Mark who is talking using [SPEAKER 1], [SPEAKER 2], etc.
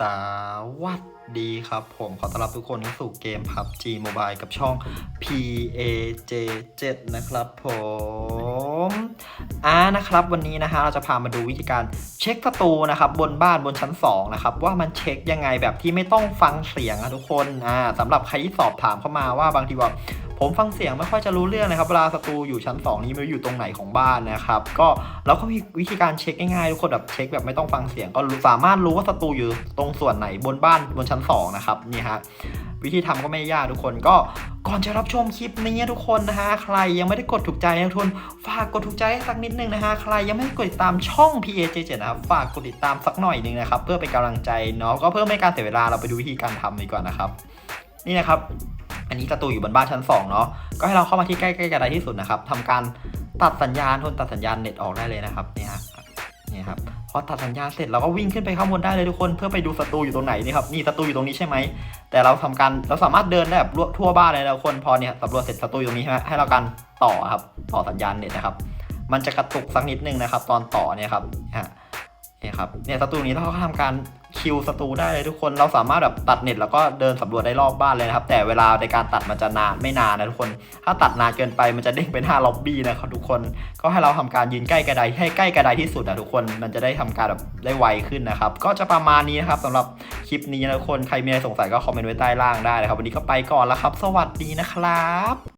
[SPEAKER 1] สวัสดีครับ ผมขอต้อนรับทุกคนเข้าสู่เกม PUBG Mobile กับช่อง PAJ7 นะครับผมอ่านะครับ วันนี้นะฮะเราจะพามาดูวิธีการเช็คประตูนะครับ บนบ้านบนชั้น 2 นะครับ ว่ามันเช็คยังไงแบบที่ไม่ต้องฟังเสียงนะทุกคนอ่าสำหรับใครที่สอบถามเข้ามาว่าบางทีว่า ผมฟังเสียงไม่ค่อยจะรู้เรื่องนะครับเวลาศัตรูอยู่ชั้น 2 นี้ม่รู้อยู่ตรงไหนของบ้านนะครับก็เราก็มีวิธีการเช็คง่ายๆทุกคนแบบเช็คแบบไม่ต้องฟังเสียงก็สามารถรู้ว่าศัตรูอยู่ตรงส่วนไหนบนบ้านบนชั้น 2 นะครับนี่ฮะวิธีทำก็ไม่ยากทุกคนก็ก่อนจะรับชมคลิปนี้ทุกคนนะฮะใครยังไม่ได้กดถูกใจนะทุกคนฝากกดถูกใจสักนิดนึงนะฮะใครยังไม่ได้กดติดตามช่อง PAJ7 นะครับฝากกดติดตามสักหน่อยหนึงนะครับเพื่อเป็นกำลังใจเนาะก็เพื่อไม่ให้การเสียเวลาเราไปดูวิธีการทำดีกว่านะครับนี่นะครับ อันนี้ประตูอยู่บนบ้านชั้น2เนาะก็ให้เราเข้ามาที่ใกล้ๆกระไดที่สุดนะครับทำการตัดสัญญาณทนตัดสัญญาณเน็ตออกได้เลยนะครับเนี่ยฮะนี่ครับพอตัดสัญญาณเสร็จเราก็วิ่งขึ้นไปข้างบนได้เลยทุกคนเพื่อไปดูศัตรูอยู่ตรงไหนนี่ครับนี่ศัตรูอยู่ตรงนี้ใช่ไหมแต่เราทำการเราสามารถเดินได้แบบทั่วบ้านเลยนะทุกคนพอเนี่ยสำรวจเสร็จศัตรูอยู่ตรงนี้ใช่ไหมให้เราการต่อครับต่อสัญญาณเน็ตนะครับ มันจะกระตุกสักนิดนึงนะครับ ตอนต่อเนี่ยครับฮะนี่ครับเนี่ยศัตรูนี้เราก็ทำการ คิวศัตรูได้เลยทุกคนเราสามารถแบบตัดเน็ตแล้วก็เดินสำรวจได้รอบบ้านเลยนะครับ แต่เวลาในการตัดมันจะนานไม่นานนะทุกคน ถ้าตัดนานเกินไปมันจะเด้งไปหน้าล็อบบี้นะครับทุกคนก็ให้เราทำการยืนใกล้กระไดให้ใกล้กระไดที่สุดนะทุกคนมันจะได้ทำการแบบได้ไวขึ้นนะครับ ก็จะประมาณนี้นะครับสำหรับคลิปนี้นะทุกคนใครมีอะไรสงสัยก็คอมเมนต์ไว้ใต้ล่างได้นะครับวันนี้ก็ไปก่อนแล้วครับ สวัสดีนะครับ